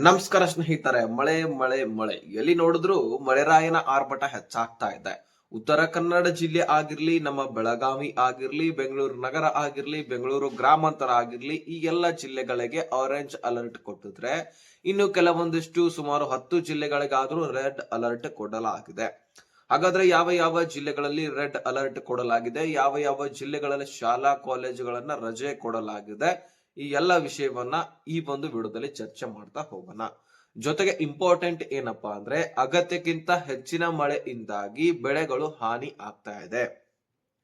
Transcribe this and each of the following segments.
ನಮಸ್ಕಾರ ಸ್ನೇಹಿತರೆ, ಮಳೆ ಮಳೆ ಮಳೆ. ಎಲ್ಲಿ ನೋಡಿದ್ರು ಮಳೆರಾಯನ ಆರ್ಭಟ ಹೆಚ್ಚಾಗ್ತಾ ಇದೆ. ಉತ್ತರ ಕನ್ನಡ ಜಿಲ್ಲೆ ಆಗಿರ್ಲಿ, ನಮ್ಮ ಬೆಳಗಾವಿ ಆಗಿರ್ಲಿ, ಬೆಂಗಳೂರು ನಗರ ಆಗಿರ್ಲಿ, ಬೆಂಗಳೂರು ಗ್ರಾಮಾಂತರ ಆಗಿರ್ಲಿ, ಈ ಎಲ್ಲ ಜಿಲ್ಲೆಗಳಿಗೆ ಆರೆಂಜ್ ಅಲರ್ಟ್ ಕೊಟ್ಟಿದ್ರೆ ಇನ್ನು ಕೆಲವೊಂದಿಷ್ಟು ಸುಮಾರು ಹತ್ತು ಜಿಲ್ಲೆಗಳಿಗಾದ್ರೂ ರೆಡ್ ಅಲರ್ಟ್ ಕೊಡಲಾಗಿದೆ. ಹಾಗಾದ್ರೆ ಯಾವ ಯಾವ ಜಿಲ್ಲೆಗಳಲ್ಲಿ ರೆಡ್ ಅಲರ್ಟ್ ಕೊಡಲಾಗಿದೆ? ಯಾವ ಯಾವ ಜಿಲ್ಲೆಗಳಲ್ಲಿ ಶಾಲಾ, ಕಾಲೇಜುಗಳನ್ನ ರಜೆ ಕೊಡಲಾಗಿದೆ? ಈ ಎಲ್ಲ ವಿಷಯವನ್ನ ಈ ಒಂದು ವಿಡಿಯೋದಲ್ಲಿ ಚರ್ಚೆ ಮಾಡ್ತಾ ಹೋಗೋಣ. ಜೊತೆಗೆ ಇಂಪಾರ್ಟೆಂಟ್ ಏನಪ್ಪಾ ಅಂದ್ರೆ ಅಗತ್ಯಕ್ಕಿಂತ ಹೆಚ್ಚಿನ ಮಳೆಯಿಂದಾಗಿ ಬೆಳೆಗಳು ಹಾನಿ ಆಗ್ತಾ ಇದೆ.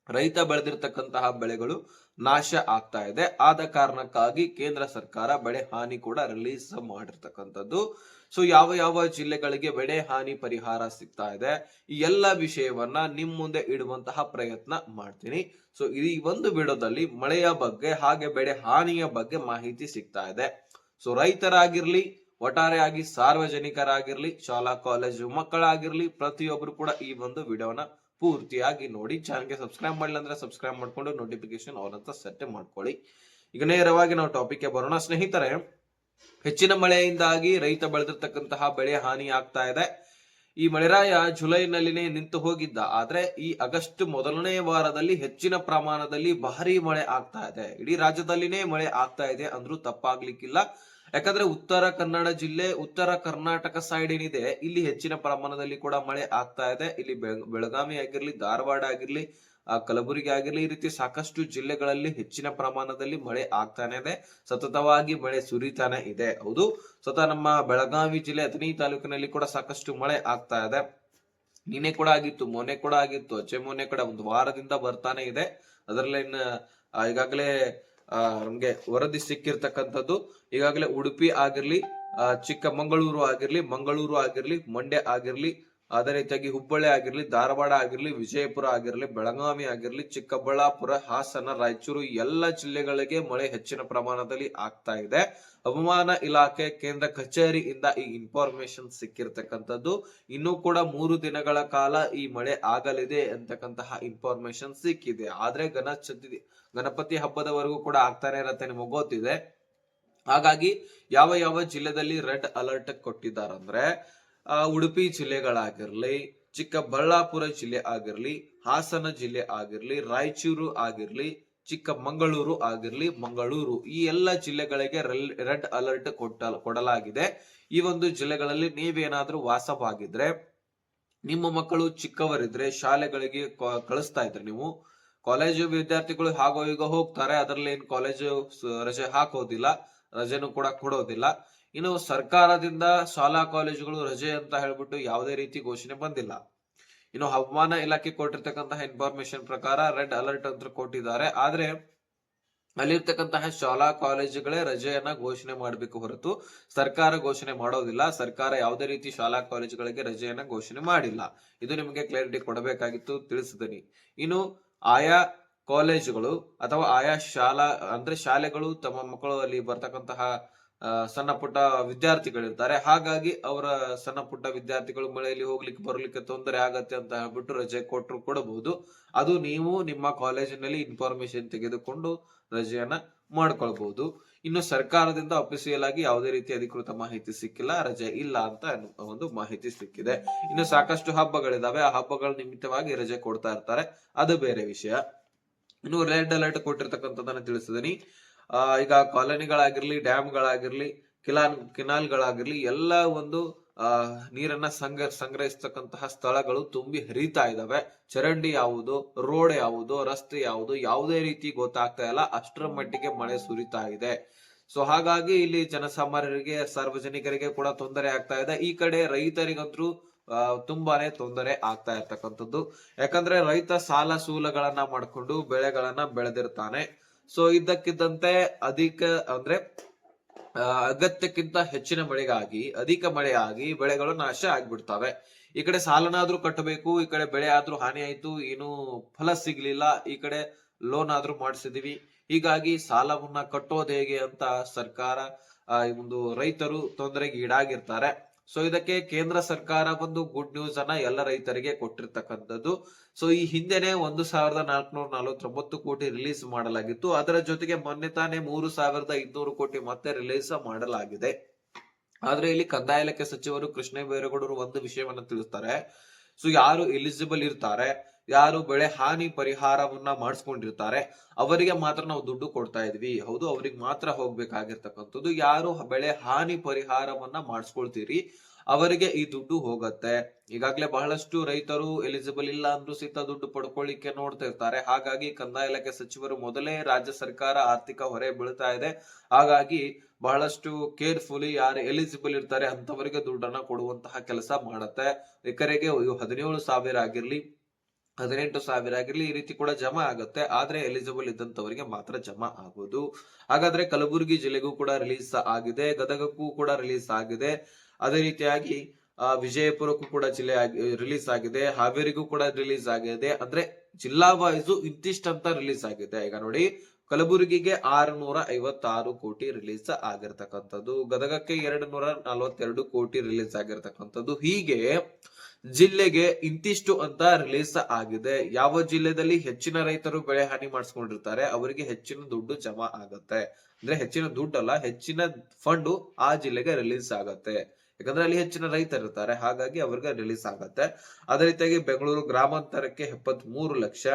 ರೈತ ಬೆಳೆದಿರ್ತಕ್ಕಂತಹ ಬೆಳೆಗಳು ನಾಶ ಆಗ್ತಾ ಇದೆ. ಆದ ಕಾರಣಕ್ಕಾಗಿ ಕೇಂದ್ರ ಸರ್ಕಾರ ಬೆಳೆ ಹಾನಿ ಕೂಡ ರಿಲೀಸ್ ಮಾಡಿರ್ತಕ್ಕಂಥದ್ದು. ಸೊ ಯಾವ ಯಾವ ಜಿಲ್ಲೆಗಳಿಗೆ ಬೆಳೆ ಹಾನಿ ಪರಿಹಾರ ಸಿಗ್ತಾ ಇದೆ, ಈ ಎಲ್ಲ ವಿಷಯವನ್ನ ನಿಮ್ ಮುಂದೆ ಇಡುವಂತಹ ಪ್ರಯತ್ನ ಮಾಡ್ತೀನಿ. ಸೊ ಈ ಒಂದು ವಿಡಿಯೋದಲ್ಲಿ ಮಳೆಯ ಬಗ್ಗೆ, ಹಾಗೆ ಬೆಳೆ ಹಾನಿಯ ಬಗ್ಗೆ ಮಾಹಿತಿ ಸಿಗ್ತಾ ಇದೆ. ಸೊ ರೈತರಾಗಿರ್ಲಿ ಒಟ್ಟಾರೆಯಾಗಿ ಸಾರ್ವಜನಿಕರಾಗಿರ್ಲಿ, ಶಾಲಾ, ಕಾಲೇಜು ಮಕ್ಕಳಾಗಿರ್ಲಿ, ಪ್ರತಿಯೊಬ್ರು ಕೂಡ ಈ ಒಂದು ವಿಡಿಯೋನ ಪೂರ್ತಿಯಾಗಿ ನೋಡಿ, ಚಾನಲ್ಗೆ ಸಬ್ಸ್ಕ್ರೈಬ್ ಮಾಡಿಲ್ಲ ಅಂದ್ರೆ ಸಬ್ಸ್ಕ್ರೈಬ್ ಮಾಡ್ಕೊಂಡು ನೋಟಿಫಿಕೇಶನ್ ಅಂತ ಸೆಟ್ ಮಾಡ್ಕೊಳ್ಳಿ. ಈಗ ನೇರವಾಗಿ ನಾವು ಟಾಪಿಕ್ಗೆ ಬರೋಣ. ಸ್ನೇಹಿತರೆ ಹೆಚ್ಚಿನ ಮಳೆಯಿಂದಾಗಿ ರೈತ ಬೆಳೆದಿರ್ತಕ್ಕಂತಹ ಬೆಳೆ ಹಾನಿ ಆಗ್ತಾ ಇದೆ. ಈ ಮಳೆರಾಯ ಜುಲೈನಲ್ಲಿನೇ ನಿಂತು ಹೋಗಿದ್ದ. ಆದ್ರೆ ಈ ಆಗಸ್ಟ್ ಮೊದಲನೇ ವಾರದಲ್ಲಿ ಹೆಚ್ಚಿನ ಪ್ರಮಾಣದಲ್ಲಿ ಭಾರಿ ಮಳೆ ಆಗ್ತಾ ಇದೆ. ಇಡೀ ರಾಜ್ಯದಲ್ಲಿನೇ ಮಳೆ ಆಗ್ತಾ ಇದೆ ಅಂದ್ರೂ ತಪ್ಪಾಗ್ಲಿಕ್ಕಿಲ್ಲ. ಯಾಕಂದ್ರೆ ಉತ್ತರ ಕನ್ನಡ ಜಿಲ್ಲೆ ಉತ್ತರ ಕರ್ನಾಟಕ ಸೈಡ್ ಏನಿದೆ ಇಲ್ಲಿ ಹೆಚ್ಚಿನ ಪ್ರಮಾಣದಲ್ಲಿ ಕೂಡ ಮಳೆ ಆಗ್ತಾ ಇದೆ. ಇಲ್ಲಿ ಬೆಳ್- ಬೆಳಗಾವಿ ಆಗಿರ್ಲಿ ಧಾರವಾಡ ಆಗಿರ್ಲಿ ಆ, ಕಲಬುರಗಿ ಆಗಿರ್ಲಿ ಈ ರೀತಿ ಸಾಕಷ್ಟು ಜಿಲ್ಲೆಗಳಲ್ಲಿ ಹೆಚ್ಚಿನ ಪ್ರಮಾಣದಲ್ಲಿ ಮಳೆ ಆಗ್ತಾನೆ ಇದೆ. ಸತತವಾಗಿ ಮಳೆ ಸುರಿತಾನೆ ಇದೆ. ಹೌದು. ಸ್ವತಃ ನಮ್ಮ ಬೆಳಗಾವಿ ಜಿಲ್ಲೆ ಅಥಣಿ ತಾಲೂಕಿನಲ್ಲಿ ಕೂಡ ಸಾಕಷ್ಟು ಮಳೆ ಆಗ್ತಾ ಇದೆ. ನಿನ್ನೆ ಕೂಡ ಆಗಿತ್ತು ಮೊನ್ನೆ ಕೂಡ ಆಗಿತ್ತು ಅಚ್ಚೆ ಮೊನ್ನೆ ಕೂಡ ಒಂದು ವಾರದಿಂದ ಬರ್ತಾನೆ ಇದೆ. ಅದರಲ್ಲಿ ಈಗಾಗಲೇ ನಮ್ಗೆ ವರದಿ ಸಿಕ್ಕಿರ್ತಕ್ಕಂಥದ್ದು ಈಗಾಗಲೇ ಉಡುಪಿ ಆಗಿರ್ಲಿ ಆ, ಚಿಕ್ಕಮಗಳೂರು ಆಗಿರ್ಲಿ ಮಂಗಳೂರು ಆಗಿರ್ಲಿ ಮಂಡ್ಯ ಆಗಿರ್ಲಿ ಅದೇ ರೀತಿಯಾಗಿ ಹುಬ್ಬಳ್ಳಿ ಆಗಿರ್ಲಿ ಧಾರವಾಡ ಆಗಿರ್ಲಿ ವಿಜಯಪುರ ಆಗಿರ್ಲಿ ಬೆಳಗಾವಿ ಆಗಿರ್ಲಿ ಚಿಕ್ಕಬಳ್ಳಾಪುರ ಹಾಸನ ರಾಯಚೂರು ಎಲ್ಲ ಜಿಲ್ಲೆಗಳಿಗೆ ಮಳೆ ಹೆಚ್ಚಿನ ಪ್ರಮಾಣದಲ್ಲಿ ಆಗ್ತಾ ಇದೆ. ಹವಾಮಾನ ಇಲಾಖೆ ಕೇಂದ್ರ ಕಚೇರಿಯಿಂದ ಈ ಇನ್ಫಾರ್ಮೇಶನ್ ಸಿಕ್ಕಿರ್ತಕ್ಕಂಥದ್ದು. ಇನ್ನೂ ಕೂಡ ಮೂರು ದಿನಗಳ ಕಾಲ ಈ ಮಳೆ ಆಗಲಿದೆ ಅಂತಕ್ಕಂತಹ ಇನ್ಫಾರ್ಮೇಶನ್ ಸಿಕ್ಕಿದೆ. ಆದ್ರೆ ಗಣಚತಿ ಗಣಪತಿ ಹಬ್ಬದವರೆಗೂ ಕೂಡ ಆಗ್ತಾನೆ ಇರತ್ತೆ ನಿಮಗೆ ಗೊತ್ತಿದೆ. ಹಾಗಾಗಿ ಯಾವ ಯಾವ ಜಿಲ್ಲೆದಲ್ಲಿ ರೆಡ್ ಅಲರ್ಟ್ ಕೊಟ್ಟಿದ್ದಾರಂದ್ರೆ ಆ, ಉಡುಪಿ ಜಿಲ್ಲೆಗಳಾಗಿರ್ಲಿ, ಚಿಕ್ಕಬಳ್ಳಾಪುರ ಜಿಲ್ಲೆ ಆಗಿರಲಿ, ಹಾಸನ ಜಿಲ್ಲೆ ಆಗಿರ್ಲಿ, ರಾಯಚೂರು ಆಗಿರ್ಲಿ, ಚಿಕ್ಕಮಗಳೂರು ಆಗಿರ್ಲಿ, ಮಂಗಳೂರು ಈ ಎಲ್ಲ ಜಿಲ್ಲೆಗಳಿಗೆ ರೆಡ್ ಅಲರ್ಟ್ ಕೊಟ್ಟ, ಕೊಡಲಾಗಿದೆ. ಈ ಒಂದು ಜಿಲ್ಲೆಗಳಲ್ಲಿ ನೀವೇನಾದ್ರೂ ವಾಸವಾಗಿದ್ರೆ, ನಿಮ್ಮ ಮಕ್ಕಳು ಚಿಕ್ಕವರಿದ್ರೆ, ಶಾಲೆಗಳಿಗೆ ಕಳಿಸ್ತಾ ಇದ್ರೆ ನೀವು, ಕಾಲೇಜು ವಿದ್ಯಾರ್ಥಿಗಳು ಹಾಗೋ ಈಗ ಹೋಗ್ತಾರೆ, ಅದರಲ್ಲಿ ಏನ್ ಕಾಲೇಜು ರಜೆ ಹಾಕೋದಿಲ್ಲ, ರಜೆನೂ ಕೂಡ ಕೊಡೋದಿಲ್ಲ. ಇನ್ನು ಸರ್ಕಾರದಿಂದ ಶಾಲಾ ಕಾಲೇಜುಗಳು ರಜೆ ಅಂತ ಹೇಳ್ಬಿಟ್ಟು ಯಾವುದೇ ರೀತಿ ಘೋಷಣೆ ಬಂದಿಲ್ಲ. ಇನ್ನು ಹವಾಮಾನ ಇಲಾಖೆ ಕೊಟ್ಟಿರ್ತಕ್ಕಂತಹ ಇನ್ಫಾರ್ಮೇಶನ್ ಪ್ರಕಾರ ರೆಡ್ ಅಲರ್ಟ್ ಅಂತ ಕೊಟ್ಟಿದ್ದಾರೆ. ಆದ್ರೆ ಅಲ್ಲಿರ್ತಕ್ಕಂತಹ ಶಾಲಾ ಕಾಲೇಜುಗಳೇ ರಜೆಯನ್ನ ಘೋಷಣೆ ಮಾಡಬೇಕು ಹೊರತು ಸರ್ಕಾರ ಘೋಷಣೆ ಮಾಡೋದಿಲ್ಲ. ಸರ್ಕಾರ ಯಾವುದೇ ರೀತಿ ಶಾಲಾ ಕಾಲೇಜುಗಳಿಗೆ ರಜೆಯನ್ನ ಘೋಷಣೆ ಮಾಡಿಲ್ಲ. ಇದು ನಿಮಗೆ ಕ್ಲಾರಿಟಿ ಕೊಡಬೇಕಾಗಿತ್ತು ತಿಳಿಸಿದನಿ. ಇನ್ನು ಆಯಾ ಕಾಲೇಜುಗಳು ಅಥವಾ ಆಯಾ ಶಾಲಾ ಅಂದ್ರೆ ಶಾಲೆಗಳು ತಮ್ಮ ಮಕ್ಕಳು ಅಲ್ಲಿ ಬರ್ತಕ್ಕಂತಹ ಸಣ್ಣ ಪುಟ್ಟ ವಿದ್ಯಾರ್ಥಿಗಳಿರ್ತಾರೆ. ಹಾಗಾಗಿ ಅವರ ಸಣ್ಣ ಪುಟ್ಟ ವಿದ್ಯಾರ್ಥಿಗಳು ಮಳೆಯಲ್ಲಿ ಹೋಗ್ಲಿಕ್ಕೆ, ಬರ್ಲಿಕ್ಕೆ ತೊಂದರೆ ಆಗತ್ತೆ ಅಂತ ಹೇಳ್ಬಿಟ್ಟು ರಜೆ ಕೊಟ್ಟರು ಕೊಡಬಹುದು ಅದು ನೀವು ನಿಮ್ಮ ಕಾಲೇಜಿನಲ್ಲಿ ಇನ್ಫಾರ್ಮೇಶನ್ ತೆಗೆದುಕೊಂಡು ರಜೆಯನ್ನ ಮಾಡ್ಕೊಳ್ಬಹುದು. ಇನ್ನು ಸರ್ಕಾರದಿಂದ ಅಫಿಸಿಯಲ್ ಆಗಿ ಯಾವುದೇ ರೀತಿ ಅಧಿಕೃತ ಮಾಹಿತಿ ಸಿಕ್ಕಿಲ್ಲ, ರಜೆ ಇಲ್ಲ ಅಂತ ಒಂದು ಮಾಹಿತಿ ಸಿಕ್ಕಿದೆ. ಇನ್ನು ಸಾಕಷ್ಟು ಹಬ್ಬಗಳಿದಾವೆ. ಆ ಹಬ್ಬಗಳ ನಿಮಿತ್ತವಾಗಿ ರಜೆ ಕೊಡ್ತಾ ಇರ್ತಾರೆ. ಅದು ಬೇರೆ ವಿಷಯ. ಇನ್ನು ರೆಡ್ ಅಲರ್ಟ್ ಕೊಟ್ಟಿರ್ತಕ್ಕಂಥದ್ದನ್ನ ತಿಳಿಸಿದನಿ. ಈಗ ಕಾಲೋನಿಗಳಾಗಿರ್ಲಿ, ಡ್ಯಾಮ್ಗಳಾಗಿರ್ಲಿ, ಕಿಲಾನ್, ಕಿನಾಲ್ಗಳಾಗಿರ್ಲಿ, ಎಲ್ಲ ಒಂದು ನೀರನ್ನ ಸಂಗ್ರ, ಸಂಗ್ರಹಿಸ್ತಕ್ಕಂತಹ ಸ್ಥಳಗಳು ತುಂಬಿ ಹರಿತಾ ಇದಾವೆ. ಚರಂಡಿ ಯಾವುದು, ರೋಡ್ ಯಾವುದು, ರಸ್ತೆ ಯಾವುದು, ಯಾವುದೇ ರೀತಿ ಗೊತ್ತಾಗ್ತಾ ಇಲ್ಲ. ಅಷ್ಟರ ಮಟ್ಟಿಗೆ ಮಳೆ ಸುರಿತಾ ಇದೆ. ಸೊ, ಹಾಗಾಗಿ ಇಲ್ಲಿ ಜನಸಾಮಾನ್ಯರಿಗೆ, ಸಾರ್ವಜನಿಕರಿಗೆ ಕೂಡ ತೊಂದರೆ ಆಗ್ತಾ ಇದೆ. ಈ ಕಡೆ ರೈತರಿಗಂತೂ ತುಂಬಾನೇ ತೊಂದರೆ ಆಗ್ತಾ ಇರ್ತಕ್ಕಂಥದ್ದು. ಯಾಕಂದ್ರೆ ರೈತ ಸಾಲ ಸೂಲಗಳನ್ನ ಮಾಡ್ಕೊಂಡು ಬೆಳೆಗಳನ್ನ ಬೆಳೆದಿರ್ತಾನೆ. ಸೊ ಇದ್ದಕ್ಕಿದ್ದಂತೆ ಅಧಿಕ ಅಂದ್ರೆ ಅಗತ್ಯಕ್ಕಿಂತ ಹೆಚ್ಚಿನ ಮಳೆಗಾಗಿ, ಅಧಿಕ ಮಳೆಯಾಗಿ ಬೆಳೆಗಳು ನಾಶ ಆಗ್ಬಿಡ್ತವೆ. ಈ ಕಡೆ ಸಾಲನಾದ್ರೂ ಕಟ್ಟಬೇಕು, ಈ ಕಡೆ ಬೆಳೆ ಆದ್ರೂ ಹಾನಿ ಆಯ್ತು ಏನು ಫಲ ಸಿಗ್ಲಿಲ್ಲ, ಈ ಕಡೆ ಲೋನ್ ಆದ್ರೂ ಮಾಡಿಸಿದೀವಿ. ಹೀಗಾಗಿ ಸಾಲವನ್ನ ಕಟ್ಟೋದು ಹೇಗೆ ಅಂತ ಸರ್ಕಾರ ಒಂದು ರೈತರು ತೊಂದರೆಗೆ ಈಡಾಗಿರ್ತಾರೆ. ಸೊ ಇದಕ್ಕೆ ಕೇಂದ್ರ ಸರ್ಕಾರ ಒಂದು ಗುಡ್ ನ್ಯೂಸ್ ಅನ್ನ ಎಲ್ಲ ರೈತರಿಗೆ ಕೊಟ್ಟಿರ್ತಕ್ಕಂಥದ್ದು. ಸೊ ಈ ಹಿಂದೆನೆ ಒಂದು ಸಾವಿರದ ನಾಲ್ಕುನೂರ ನಲವತ್ತೊಂಬತ್ತು ಕೋಟಿ ರಿಲೀಸ್ ಮಾಡಲಾಗಿತ್ತು. ಅದರ ಜೊತೆಗೆ ಮೊನ್ನೆ ತಾನೇ ಮೂರು ಸಾವಿರದ ಇನ್ನೂರು ಕೋಟಿ ಮತ್ತೆ ರಿಲೀಸ್ ಮಾಡಲಾಗಿದೆ. ಆದ್ರೆ ಇಲ್ಲಿ ಕಂದಾಯ ಇಲಾಖೆ ಸಚಿವರು ಕೃಷ್ಣ ಬೈರೇಗೌಡರು ಒಂದು ವಿಷಯವನ್ನ ತಿಳಿಸ್ತಾರೆ. ಸೊ ಯಾರು ಎಲಿಜಿಬಲ್ ಇರ್ತಾರೆ? ಯಾರು ಬೆಳೆ ಹಾನಿ ಪರಿಹಾರವನ್ನ ಮಾಡಿಸ್ಕೊಂಡಿರ್ತಾರೆ, ಅವರಿಗೆ ಮಾತ್ರ ನಾವು ದುಡ್ಡು ಕೊಡ್ತಾ ಇದ್ವಿ. ಹೌದು, ಅವ್ರಿಗೆ ಮಾತ್ರ ಹೋಗ್ಬೇಕಾಗಿರ್ತಕ್ಕಂಥದ್ದು. ಯಾರು ಬೆಳೆ ಹಾನಿ ಪರಿಹಾರವನ್ನ ಮಾಡಿಸ್ಕೊಳ್ತೀರಿ, ಅವರಿಗೆ ಈ ದುಡ್ಡು ಹೋಗತ್ತೆ. ಈಗಾಗಲೇ ಬಹಳಷ್ಟು ರೈತರು ಎಲಿಜಿಬಲ್ ಇಲ್ಲ ಅಂದ್ರೂ ಸಹಿತ ದುಡ್ಡು ಪಡ್ಕೊಳ್ಳಿಕ್ಕೆ ನೋಡ್ತಾ ಇರ್ತಾರೆ. ಹಾಗಾಗಿ ಕಂದಾಯ ಇಲಾಖೆ ಸಚಿವರು ಮೊದಲೇ ರಾಜ್ಯ ಸರ್ಕಾರ ಆರ್ಥಿಕ ಹೊರೆ ಬೀಳ್ತಾ ಇದೆ. ಹಾಗಾಗಿ ಬಹಳಷ್ಟು ಕೇರ್ಫುಲಿ ಯಾರು ಎಲಿಜಿಬಲ್ ಇರ್ತಾರೆ ಅಂತವರಿಗೆ ದುಡ್ಡನ್ನ ಕೊಡುವಂತಹ ಕೆಲಸ ಮಾಡತ್ತೆ. ಎಕರೆಗೆ ಹದಿನೇಳು ಸಾವಿರ ಆಗಿರ್ಲಿ ಹದಿನೆಂಟು ಸಾವಿರ ಆಗಿರ್ಲಿ ಈ ರೀತಿ ಕೂಡ ಜಮಾ ಆಗುತ್ತೆ. ಆದ್ರೆ ಎಲಿಜಿಬಲ್ ಇದ್ದಂತವರಿಗೆ ಮಾತ್ರ ಜಮಾ ಆಗೋದು. ಹಾಗಾದ್ರೆ ಕಲಬುರಗಿ ಜಿಲ್ಲೆಗೂ ಕೂಡ ರಿಲೀಸ್ ಆಗಿದೆ. ಗದಗಕ್ಕೂ ಕೂಡ ರಿಲೀಸ್ ಆಗಿದೆ. ಅದೇ ರೀತಿಯಾಗಿ ವಿಜಯಪುರಕ್ಕೂ ಕೂಡ ಜಿಲ್ಲೆ ರಿಲೀಸ್ ಆಗಿದೆ. ಹಾವೇರಿಗೂ ಕೂಡ ರಿಲೀಸ್ ಆಗಿದೆ. ಅಂದ್ರೆ ಜಿಲ್ಲಾ ವೈಸು ಇಂತಿಷ್ಟಂತ ರಿಲೀಸ್ ಆಗಿದೆ. ಈಗ ನೋಡಿ ಕಲಬುರಗಿಗೆ ಆರುನೂರ ಐವತ್ತಾರು ಕೋಟಿ ರಿಲೀಸ್ ಆಗಿರ್ತಕ್ಕಂಥದ್ದು, ಗದಗಕ್ಕೆ ಎರಡು ನೂರ ನಲವತ್ತೆರಡು ಕೋಟಿ ರಿಲೀಸ್ ಆಗಿರ್ತಕ್ಕಂಥದ್ದು. ಹೀಗೆ ಜಿಲ್ಲೆಗೆ ಇಂತಿಷ್ಟು ಅಂತ ರಿಲೀಸ್ ಆಗಿದೆ. ಯಾವ ಜಿಲ್ಲೆದಲ್ಲಿ ಹೆಚ್ಚಿನ ರೈತರು ಬೆಳೆ ಹಾನಿ ಮಾಡಿಸ್ಕೊಂಡಿರ್ತಾರೆ, ಅವರಿಗೆ ಹೆಚ್ಚಿನ ದುಡ್ಡು ಜಮಾ ಆಗತ್ತೆ. ಅಂದ್ರೆ ಹೆಚ್ಚಿನ ದುಡ್ಡಲ್ಲ, ಹೆಚ್ಚಿನ ಫಂಡು ಆ ಜಿಲ್ಲೆಗೆ ರಿಲೀಸ್ ಆಗತ್ತೆ. ಯಾಕಂದ್ರೆ ಅಲ್ಲಿ ಹೆಚ್ಚಿನ ರೈತರು ಇರ್ತಾರೆ ಹಾಗಾಗಿ ಅವ್ರಿಗೆ ರಿಲೀಸ್ ಆಗತ್ತೆ. ಅದೇ ರೀತಿಯಾಗಿ ಬೆಂಗಳೂರು ಗ್ರಾಮಾಂತರಕ್ಕೆ ಎಪ್ಪತ್ತ್ ಮೂರು ಲಕ್ಷ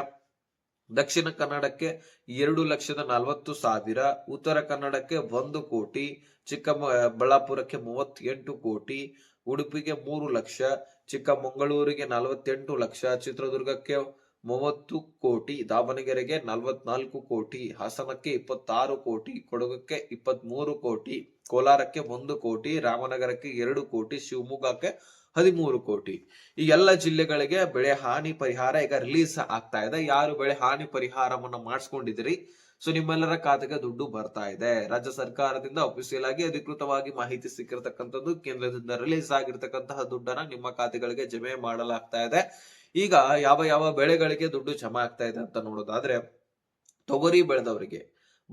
ದಕ್ಷಿಣ ಕನ್ನಡಕ್ಕೆ ಎರಡು ಲಕ್ಷದ ನಲವತ್ತು ಸಾವಿರ, ಉತ್ತರ ಕನ್ನಡಕ್ಕೆ ಒಂದು ಕೋಟಿ, ಚಿಕ್ಕಬಳ್ಳಾಪುರಕ್ಕೆ ಮೂವತ್ತೆಂಟು ಕೋಟಿ, ಉಡುಪಿಗೆ ಮೂರು ಲಕ್ಷ, ಚಿಕ್ಕಮಗಳೂರಿಗೆ ನಲವತ್ತೆಂಟು ಲಕ್ಷ, ಚಿತ್ರದುರ್ಗಕ್ಕೆ ಮೂವತ್ತು ಕೋಟಿ, ದಾವಣಗೆರೆಗೆ ನಲವತ್ನಾಲ್ಕು ಕೋಟಿ, ಹಾಸನಕ್ಕೆ ಇಪ್ಪತ್ತಾರು ಕೋಟಿ, ಕೊಡಗಕ್ಕೆ ಇಪ್ಪತ್ಮೂರು ಕೋಟಿ, ಕೋಲಾರಕ್ಕೆ ಒಂದು ಕೋಟಿ, ರಾಮನಗರಕ್ಕೆ ಎರಡು ಕೋಟಿ, ಶಿವಮೊಗ್ಗಕ್ಕೆ ಹದಿಮೂರು ಕೋಟಿ. ಈ ಎಲ್ಲ ಜಿಲ್ಲೆಗಳಿಗೆ ಬೆಳೆ ಹಾನಿ ಪರಿಹಾರ ಈಗ ರಿಲೀಸ್ ಆಗ್ತಾ ಇದೆ. ಯಾರು ಬೆಳೆ ಹಾನಿ ಪರಿಹಾರವನ್ನು ಮಾಡಿಸ್ಕೊಂಡಿದ್ದೀರಿ? ಸೊ, ನಿಮ್ಮೆಲ್ಲರ ಖಾತೆಗೆ ದುಡ್ಡು ಬರ್ತಾ ಇದೆ. ರಾಜ್ಯ ಸರ್ಕಾರದಿಂದ ಅಫಿಸಿಯಲ್ ಆಗಿ ಅಧಿಕೃತವಾಗಿ ಮಾಹಿತಿ ಸಿಕ್ಕಿರತಕ್ಕಂಥದ್ದು ಕೇಂದ್ರದಿಂದ ರಿಲೀಸ್ ಆಗಿರ್ತಕ್ಕಂತಹ ದುಡ್ಡನ್ನ ನಿಮ್ಮ ಖಾತೆಗಳಿಗೆ ಜಮೆ ಮಾಡಲಾಗ್ತಾ ಇದೆ. ಈಗ ಯಾವ ಯಾವ ಬೆಳೆಗಳಿಗೆ ದುಡ್ಡು ಜಮಾ ಆಗ್ತಾ ಇದೆ ಅಂತ ನೋಡೋದಾದ್ರೆ ತೊಗರಿ ಬೆಳೆದವರಿಗೆ,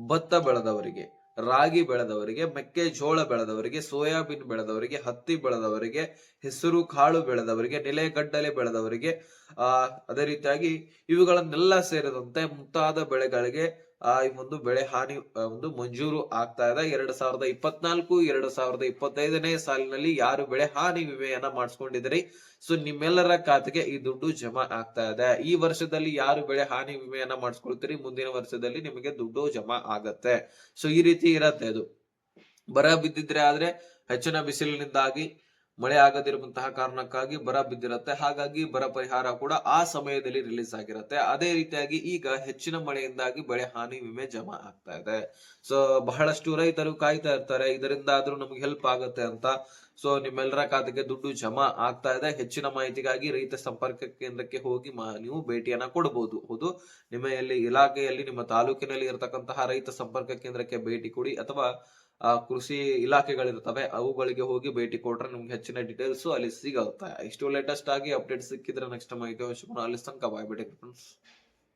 ಭತ್ತ ಬೆಳೆದವರಿಗೆ ರಾಗಿ ಬೆಳೆದವರಿಗೆ, ಮೆಕ್ಕೆಜೋಳ ಬೆಳೆದವರಿಗೆ, ಸೋಯಾಬೀನ್ ಬೆಳೆದವರಿಗೆ, ಹತ್ತಿ ಬೆಳೆದವರಿಗೆ, ಹೆಸರು ಕಾಳು ಬೆಳೆದವರಿಗೆ ನೆಲೆಗಡ್ಡಲೆ ಬೆಳೆದವರಿಗೆ, ಆ, ಅದೇ ರೀತಿಯಾಗಿ ಇವುಗಳನ್ನೆಲ್ಲ ಸೇರಿದಂತೆ ಮುಂತಾದ ಬೆಳೆಗಳಿಗೆ ಆ ಒಂದು ಬೆಳೆ ಹಾನಿ ಒಂದು ಮಂಜೂರು ಆಗ್ತಾ ಇದೆ. ಎರಡ್ ಸಾವಿರದ ಇಪ್ಪತ್ನಾಲ್ಕು, ಎರಡ್ ಸಾವಿರದ ಇಪ್ಪತ್ತೈದನೇ ಸಾಲಿನಲ್ಲಿ ಯಾರು ಬೆಳೆ ಹಾನಿ ವಿಮೆಯನ್ನ ಮಾಡಿಸ್ಕೊಂಡಿದ್ರಿ ಸೊ, ನಿಮ್ಮೆಲ್ಲರ ಖಾತೆಗೆ ಈ ದುಡ್ಡು ಜಮಾ ಆಗ್ತಾ ಇದೆ. ಈ ವರ್ಷದಲ್ಲಿ ಯಾರು ಬೆಳೆ ಹಾನಿ ವಿಮೆಯನ್ನ ಮಾಡಿಸ್ಕೊಳ್ತೀರಿ? ಮುಂದಿನ ವರ್ಷದಲ್ಲಿ ನಿಮಗೆ ದುಡ್ಡು ಜಮಾ ಆಗತ್ತೆ. ಸೊ, ಈ ರೀತಿ ಇರತ್ತೆ ಅದು ಬರ ಬಿದ್ದಿದ್ರೆ ಆದ್ರೆ ಹೆಚ್ಚಿನ ಬಿಸಿಲಿನಿಂದಾಗಿ ಮಳೆ ಆಗದಿರುವಂತಹ ಕಾರಣಕ್ಕಾಗಿ ಬರ ಬಿದ್ದಿರುತ್ತೆ. ಹಾಗಾಗಿ ಬರ ಪರಿಹಾರ ಕೂಡ ಆ ಸಮಯದಲ್ಲಿ ರಿಲೀಸ್ ಆಗಿರುತ್ತೆ. ಅದೇ ರೀತಿಯಾಗಿ ಈಗ ಹೆಚ್ಚಿನ ಮಳೆಯಿಂದಾಗಿ ಬೆಳೆ ಹಾನಿ, ವಿಮೆ ಜಮಾ ಆಗ್ತಾ ಇದೆ. ಸೊ ಬಹಳಷ್ಟು ರೈತರು ಕಾಯ್ತಾ ಇರ್ತಾರೆ. ಇದರಿಂದ ಆದ್ರೂ ನಮ್ಗೆ ಹೆಲ್ಪ್ ಆಗತ್ತೆ ಅಂತ. ಸೊ ನಿಮ್ಮೆಲ್ಲರ ಖಾತೆಗೆ ದುಡ್ಡು ಜಮಾ ಆಗ್ತಾ ಇದೆ. ಹೆಚ್ಚಿನ ಮಾಹಿತಿಗಾಗಿ ರೈತ ಸಂಪರ್ಕ ಕೇಂದ್ರಕ್ಕೆ ಹೋಗಿ ನೀವು ಭೇಟಿಯನ್ನ ಕೊಡಬಹುದು ಹೌದು. ನಿಮ್ಮ ಎಲ್ಲಿ ಇಲಾಖೆಯಲ್ಲಿ, ನಿಮ್ಮ ತಾಲೂಕಿನಲ್ಲಿ ಇರತಕ್ಕಂತಹ ರೈತ ಸಂಪರ್ಕ ಕೇಂದ್ರಕ್ಕೆ ಭೇಟಿ ಕೊಡಿ ಅಥವಾ ಕೃಷಿ ಇಲಾಖೆಗಳಿರ್ತವೆ ಅವುಗಳಿಗೆ ಹೋಗಿ ಭೇಟಿ ಕೊಟ್ರೆ ನಿಮ್ಗೆ ಹೆಚ್ಚಿನ ಡೀಟೇಲ್ಸ್ ಅಲ್ಲಿ ಸಿಗುತ್ತೆ. ಇಷ್ಟು ಲೇಟೆಸ್ಟ್ ಆಗಿ ಅಪ್ಡೇಟ್ ಸಿಕ್ಕಿದ್ರೆ ನೆಕ್ಸ್ಟ್ ಮಾಹಿತಿ ಅವಶ್ಯಕ ಅಲ್ಲಿ ತನಕ ಬಾಯ್ ಬಿಡಿ